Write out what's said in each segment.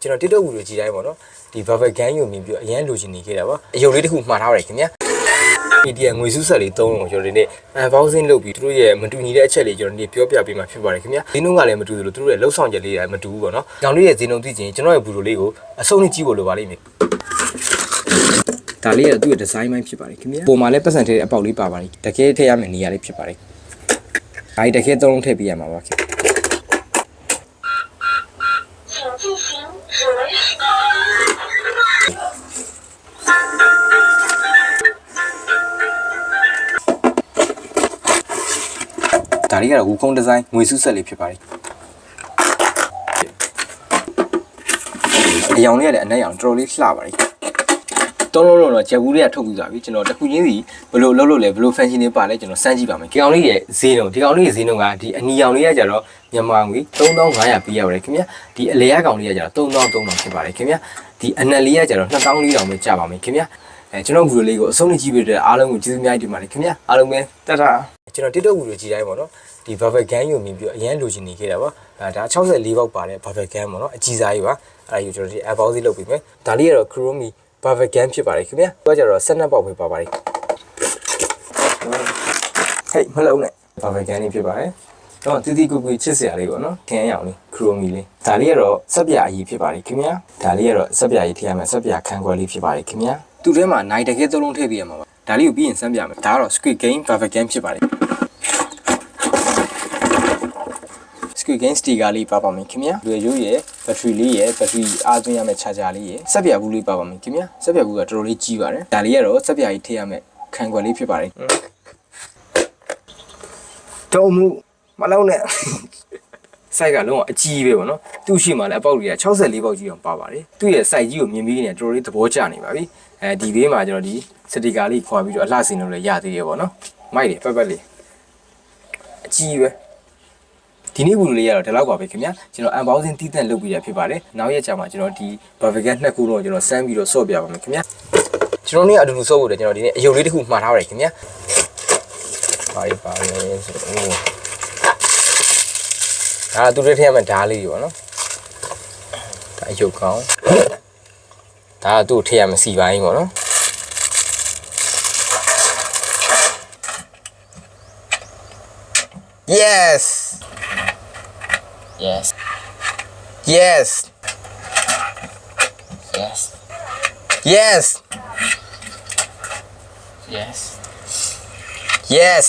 ကျွန်တော် TikTok ဗီဒီယိုကြည့်တိုင်းပေါ့နော်ဒီ Bubble Gang ကိုမြင်ပြီးတော့အရန်လိုချင်နေခဲ့တာပါအယုံလေးတစ်ခုမှားထားပါတယ်ခင်ဗျာ media ငွေစုဆက်လေးသုံးလုံးကိုကျွန်တော်ဒီနေ့ unboxing လုပ်ပြီးသူတို့ရဲ့မတူညီတဲ့အချက်လေးကျွန်တော်ဒီနေ့ပြောပြပေးမှာဖြစ်ပါတယ်ခင်ဗျာဈေးနှုန်းကလည်းမတူသလိုသူတို့ရဲ့လှုပ်ဆောင်ချက်လေးလည်းမတူဘူးပေါ့နော်။ကြောင်လေးရဲ့ဈေးနှုန်းသိချင်ကျွန်တော်ရဲ့ဗီဒီယိုလေးကိုအဆုံးနဲ့ကြည့်ဖို့လိုပါလိမ့်မယ်။ဒါလေးကသူ့ရဲ့ design ပိုင်းဖြစ်ပါတယ်ခင်ဗျာ။ပုံမှာလည်းပတ်စံထည့်တဲ့အပေါက်လေးပါပါတယ်။တကယ်ထည့်ရမယ့်နေရာလေးဖြစ်ပါတယ်။ဒါကြီးတကယ်သုံးလုံးထည့်ပေးရမှာပါခင်ဗျာ။ ဒါလေးကတော့ဝူကုန်းဒီဇိုင်းငွေစုဆက်လေးဖြစ်ပါတယ်အယောင်လေးကလည်းအနက်ရောင်တော်တော်လေးလှပါတယ်တုံးလုံးလုံးတော့ဂျက်ဘူးလေးကထုတ်ပြီးသွားပြီကျွန်တော်တစ်ခုချင်းစီဘယ်လိုလုပ်လို့လဲဘယ်လို function တွေပါလဲကျွန်တော်စမ်းကြည့်ပါမယ်ဒီကောင်လေးရဲ့ဈေးနှုန်းဒီကောင်လေးရဲ့ဈေးနှုန်းကဒီအနီရောင်လေးကကြတော့မြန်မာငွေ3500ပေးရပါတယ်ခင်ဗျာဒီအလဲရကောင်လေးကကြတော့3300ဖြစ်ပါတယ်ခင်ဗျာဒီအနက်လေးကကြတော့2400ပဲကြာပါမယ်ခင်ဗျာ အဲကျွန်တော်ဗီဒီယိုလေးကိုအဆုံးနဲ့ကြည့်ပေးတဲ့အားလုံးကိုကျေးဇူးအများကြီးတင်ပါတယ်ခင်ဗျာအားလုံးပဲတတ်တာကျွန်တော် TikTok ဗီဒီယိုကြည့်တိုင်းပေါ့နော်ဒီ Bubble Gang ကိုမြင်ပြီးတော့အရန်လိုချင်နေခဲ့တာပါအဲဒါ64ပေါက်ပါတဲ့ Bubble Gang ပေါ့နော်အကြီးစားကြီးပါအဲဒါကိုကျွန်တော်ဒီ app လေးလုပ်ပေးမယ်ဒါလေးကတော့ Chrome Bubble Gang ဖြစ်ပါတယ်ခင်ဗျာသူကကြတော့12ပေါက်ပဲပါပါတယ်ဟေးမလုံးနဲ့ Bubble Gang လေးဖြစ်ပါတယ်တော့တီတီကူကူချစ်စရာလေးပေါ့နော်ခင်းအောင်လေး Chrome လေးဒါလေးကတော့စက်ပြာအကြီးဖြစ်ပါတယ်ခင်ဗျာဒါလေးကတော့စက်ပြာကြီးထည့်ရမယ်စက်ပြာခန်းခွဲလေးဖြစ်ပါတယ်ခင်ဗျာ သူ့ထဲမှာနိုင်တကယ်သုံးလုံးထည့်ပေးရမှာပါဒါလေးကိုပြီးရင်စမ်းပြမယ်ဒါကတော့ Squid Game Bubble Gang ဖြစ်ပါတယ် Squid Game sticker လေးပါပါမယ်ခင်ဗျာလွယ်ရိုးရဲ့ battery လေးရဲ့ battery အားသွင်းရမယ့် charger လေးရဲ့စက်ပြဘူးလေးပါပါမယ်ခင်ဗျာစက်ပြဘူးကတော်တော်လေးကြီးပါတယ်ဒါလေးကတော့စက်ပြကြီးထည့်ရမယ့်ခံခွက်လေးဖြစ်ပါတယ်တော့မှုမလောက်နဲ့စိုက်ကလုံးဝအကြီးပဲပေါ့နော် သူ့ရှိမှလည်းအပေါက်တွေက64ပေါက်ကြီးအောင်ပါပါတယ်သူ့ရဲ့ site ကြီးကိုမြင်ပြီးနေတော်တော်လေးသဘောကျနေပါပြီအဲဒီဘေးမှာကျွန်တော်ဒီစတီကာလေးခွာပြီးတော့အလှဆင်လို့လည်းရသေးတယ်ပေါ့နော်မိုက်တယ်ပတ်ပတ်လေးအကြီးပဲဒီနေ့ဗီဒီယိုလေးကတော့ဒီလောက်ပါပဲခင်ဗျာကျွန်တော် unboxing တီးတန့်လုပ်ပြီးရဖြစ်ပါတယ်နောက်ရက်ကြာမှာကျွန်တော်ဒီ barbecue နှစ်ခုတော့ကျွန်တော်စမ်းပြီးတော့ဆော့ပြပါမယ်ခင်ဗျာကျွန်တော်နေ့အတူတူဆော့ဖို့တယ်ကျွန်တော်ဒီနေ့အယုံလေးတစ်ခုမှားထားပါတယ်ခင်ဗျာပါရပါလေဆိုတော့ဒါသူတို့ထည့်ရမယ့်ဓာတ်လေးတွေပေါ့နော်ဒါ အယုတ်ကောင်းဒါကသူ့ထည့်ရမယ့်စီပိုင်းပေါ့နော် Yes Yes. Yes Yes. Yes Yes. Yes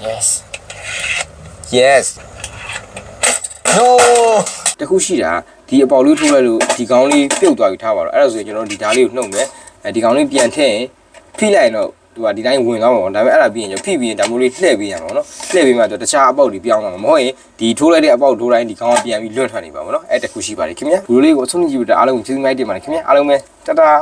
Yes. Yes No တခုရှိတာ ဒီအပေါက်လေးထိုးလိုက်လို့ဒီကောင်းလေးပြုတ်သွားပြီထားပါတော့အဲ့ဒါဆိုရင်ကျွန်တော်ဒီဓာတ်လေးကိုနှုတ်မယ်အဲဒီကောင်းလေးပြန်ထည့်ရင်ဖိလိုက်ရင်တော့သူကဒီတိုင်းဝင်သွားမှာပေါ့ဒါပေမဲ့အဲ့ဒါပြီးရင်ကျွန်တော်ဖိပြီးရင်ဒါမျိုးလေးလှည့်ပေးရမှာပေါ့နော်လှည့်ပေးမှတော့တခြားအပေါက်တွေပြောင်းသွားမှာမဟုတ်ရင်ဒီထိုးလိုက်တဲ့အပေါက်ထိုးတိုင်းဒီကောင်းကပြန်ပြီးလွတ်ထွက်နေပါပေါ့နော်အဲ့တခုရှိပါတယ်ခင်ဗျာဒီလိုလေးကိုအဆုံးကြည့်ပြီးတော့အားလုံးကိုကျေးဇူးများတင်ပါတယ်ခင်ဗျာအားလုံးပဲတတား